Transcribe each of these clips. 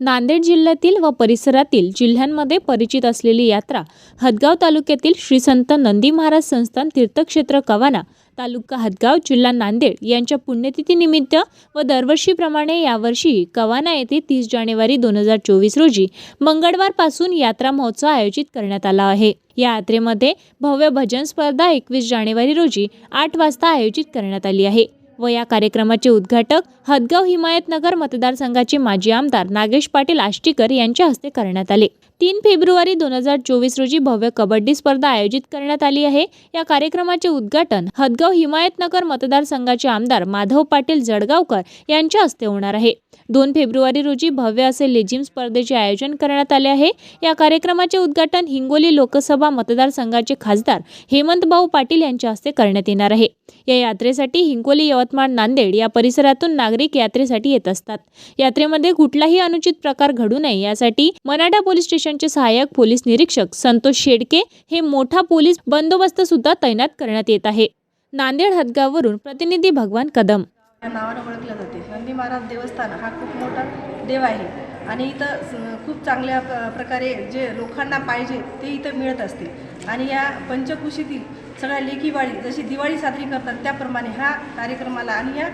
नांदेड जिल्ह्यातील व परिसरातील जिल्ह्यांमध्ये परिचित असलेली यात्रा हदगाव तालुक्यातील श्री संत नंदी महाराज संस्थान तीर्थक्षेत्र कवाना तालुका हदगाव जिल्हा नांदेड यांच्या पुण्यतिथीनिमित्त व दरवर्षीप्रमाणे यावर्षी कवाना येथे तीस जानेवारी दोन हजार चोवीस रोजी मंगळवारपासून यात्रा महोत्सव आयोजित करण्यात आला आहे. या यात्रेमध्ये भव्य भजन स्पर्धा एकवीस जानेवारी रोजी आठ वाजता आयोजित करण्यात आली आहे. व या कार्यक्रमाचे उद्घाटक हदगाव हिमायतनगर मतदारसंघाचे माजी आमदार नागेश पाटील आष्टीकर यांच्या हस्ते करण्यात आले. तीन फेब्रुवारी दोन हजार चोवीस रोजी भव्य कबड्डी स्पर्धा आयोजित करण्यात आली आहे. या कार्यक्रमाचे उद्घाटन हदगाव हिमायतनगर मतदारसंघाचे आमदार माधव पाटील जळगावकर यांच्या हस्ते होणार आहे. दोन फेब्रुवारी रोजी भव्य असे लेझिम स्पर्धेचे आयोजन करण्यात आले आहे. या कार्यक्रमाचे उद्घाटन हिंगोली लोकसभा मतदारसंघाचे खासदार हेमंतभाऊ पाटील यांच्या हस्ते करण्यात येणार आहे. या यात्रेसाठी हिंगोली यवतमाळ नांदेड या परिसरातून नागरिक यात्रेसाठी येत असतात. यात्रेमध्ये कुठलाही अनुचित प्रकार घडू नये यासाठी मराठा पोलीस स्टेशनचे सहाय्यक पोलीस निरीक्षक संतोष शेडके हे मोठा पोलीस बंदोबस्त सुद्धा तैनात करण्यात येत आहे. नांदेड हदगाववरून प्रतिनिधी भगवान कदम. या नावानं ओळखलं जाते. नंदी महाराज देवस्थान हा खूप मोठा देव आहे आणि इथं खूप चांगल्या प्रकारे जे लोकांना पाहिजे ते इथं मिळत असते आणि या पंचकुशीतील सगळ्या लेखीवाळी जशी दिवाळी साजरी करतात त्याप्रमाणे हा कार्यक्रमाला आणि या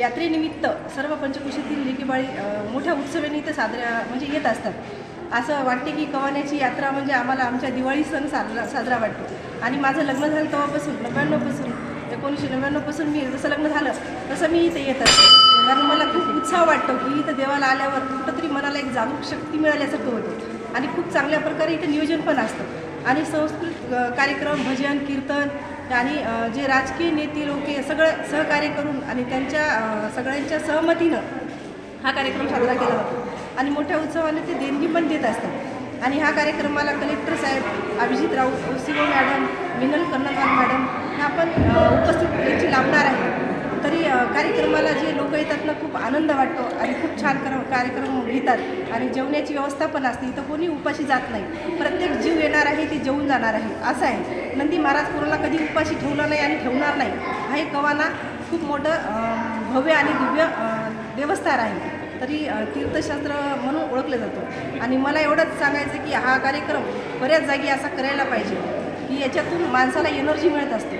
यात्रेनिमित्त सर्व पंचकुशीतील लेखीवाळी मोठ्या उत्सवाने इथं साजऱ्या म्हणजे येत असतात. असं वाटते की कवाण्याची यात्रा म्हणजे आम्हाला आमच्या दिवाळी सण साजरा साजरा वाटतो. आणि माझं लग्न झालं तेव्हापासून नव्याण्णवपासून एकोणीसशे नव्याण्णवपासून मी जसं लग्न झालं तसं मी इथे येत असते. कारण मला खूप उत्साह वाटतो की इथं देवाला आल्यावर कुठंतरी मनाला एक जागरूक शक्ती मिळाल्यासारखं होतं. आणि खूप चांगल्या प्रकारे इथं नियोजन पण असतं. आणि संस्कृत कार्यक्रम भजन कीर्तन आणि जे राजकीय नेते लोके सगळं सहकार्य करून आणि त्यांच्या सगळ्यांच्या सहमतीनं हा कार्यक्रम साजरा केला जातो. आणि मोठ्या उत्सवाने ते देणगी पण देत असतात. आणि ह्या कार्यक्रमाला कलेक्टर साहेब अभिजित राऊत ओसीओ मॅडम मिनल कर्नलवाल मॅडम ह्या पण उपस्थित याची लाभणार आहे तरी कार्यक्रमाला जे लोक येतात ना खूप आनंद वाटतो आणि खूप छान कर कार्यक्रम घेतात. आणि जेवण्याची व्यवस्था पण असते. इथं कोणी उपाशी जात नाही. प्रत्येक जीव येणार आहे ते जेवून जाणार आहे. असं आहे. नंदी महाराज कोणाला कधी उपाशी ठेवला नाही आणि ठेवणार नाही. हा एक कवाना खूप मोठं भव्य आणि दिव्य देवस्थान आहे. तरी तीर्थशास्त्र म्हणून ओळखलं जातं. आणि मला एवढंच सांगायचं की हा कार्यक्रम बऱ्याच जागी असा करायला पाहिजे की याच्यातून माणसाला एनर्जी मिळत असते.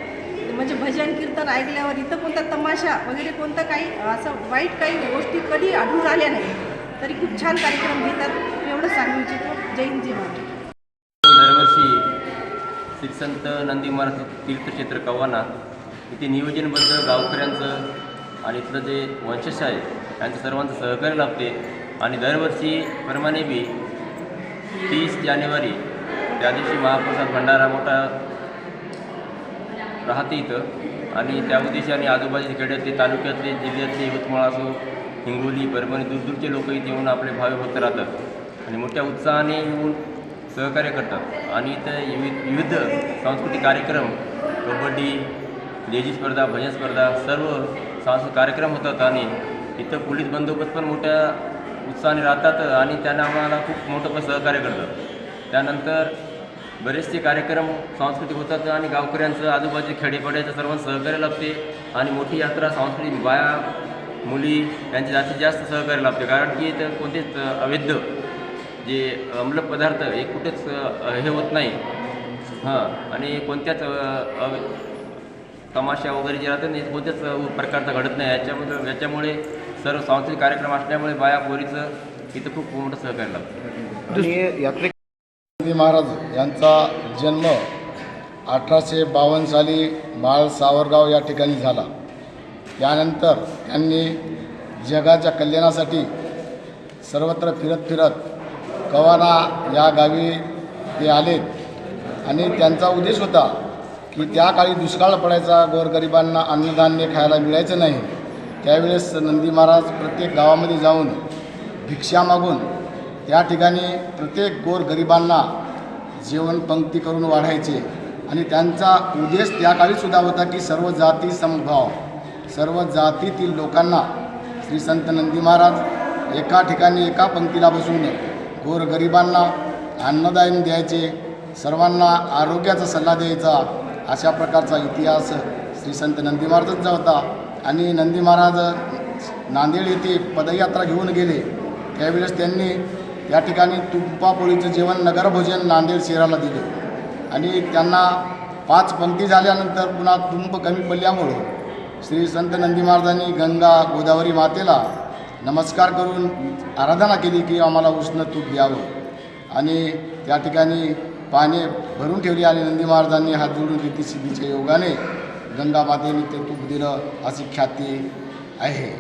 म्हणजे भजन कीर्तन ऐकल्यावर इथं कोणता तमाशा वगैरे कोणतं काही असं वाईट काही गोष्टी कधी आढळून आल्या नाही. तरी खूप छान कार्यक्रम घेतात. मी एवढं सांगू इच्छितो. जय हिंद जय महाराज दरवर्षी श्री संत नंदी महाराज तीर्थक्षेत्र कव्हाना इथे नियोजनबद्ध गावकऱ्यांचं आणि इथलं जे वंशज आहे यांचं सर्वांचं सहकार्य लाभते. आणि दरवर्षीप्रमाणे बी तीस जानेवारी त्या दिवशी महाप्रसाद भंडारा मोठा राहते इथं. आणि त्या उद्देशी आणि आजूबाजूच्या खेड्यातले तालुक्यातले जिल्ह्यातले यवतमाळ असो हिंगोली परभणी दूरदूरचे लोक इथे येऊन आपले भावे भक्त राहतात. आणि मोठ्या उत्साहाने येऊन सहकार्य करतात. आणि इथं विविध विविध सांस्कृतिक कार्यक्रम कबड्डी लेझी स्पर्धा भजन स्पर्धा सर्व सांस्कृतिक कार्यक्रम होतात. आणि इथं पोलीस बंदोबस्त पण मोठ्या उत्साहाने राहतात आणि त्यांना आम्हाला खूप मोठं पण सहकार्य करतात त्यानंतर बरेचसे कार्यक्रम सांस्कृतिक होतात आणि गावकऱ्यांचं आजूबाजू खेडेपाड्याचं सर्वांचं सहकार्य लाभते आणि मोठी यात्रा सांस्कृतिक बाया मुली यांचे जास्तीत जास्त सहकार्य लाभते. कारण की इथं कोणतेच अवैध जे अंमल पदार्थ हे कुठेच हे होत नाही. हां आणि कोणत्याच तमाशा वगैरे जे राहतात कोणत्याच प्रकारचं प्रकारचा घडत नाही. याच्यामध्ये याच्यामुळे सर्व सांस्कृतिक कार्यक्रम असल्यामुळे बाया पोरीचं इथं खूप मोठं सहकार्य लागतं आणि यात्रे महाराज यांचा जन्म अठराशे बावन्न साली बाळ सावरगाव या ठिकाणी झाला. त्यानंतर त्यांनी जगाच्या कल्याणासाठी सर्वत्र फिरत फिरत कवाना या गावी ते आलेत आणि त्यांचा उद्देश होता की त्या काळी दुष्काळ पडायचा गोरगरिबांना अन्नधान्य खायला मिळायचं नाही. त्यावेळेस नंदी महाराज प्रत्येक गावामध्ये जाऊन भिक्षा मागून त्या ठिकाणी प्रत्येक गोर गरिबांना जेवण पंक्ती करून वाढायचे. आणि त्यांचा उद्देश त्या काळीसुद्धा होता की सर्व जाती समभाव सर्व जातीतील लोकांना श्री संत नंदी महाराज एका ठिकाणी एका पंक्तीला बसून गोरगरिबांना अन्नदायन अन्नदान द्यायचे सर्वांना आरोग्याचा सल्ला द्यायचा अशा प्रकारचा इतिहास श्री संत नंदी महाराजांचा होता. आणि नंदी महाराज नांदेड येथे पदयात्रा घेऊन गेले. त्यावेळेस त्यांनी या ठिकाणी तुपापोळीचं जेवण नगरभोजन नांदेड शहराला दिलं. आणि त्यांना पाच पंक्ती झाल्यानंतर पुन्हा तुंप कमी पडल्यामुळं श्री संत नंदी महाराजांनी गंगा गोदावरी मातेला नमस्कार करून आराधना केली की आम्हाला उष्ण तूप द्यावं. आणि त्या ठिकाणी पाने भरून ठेवली आणि नंदी महाराजांनी हात जोडून रिती सिद्धीच्या योगाने गंगाबादेने ते तूप दिलं अशी ख्याती आहे.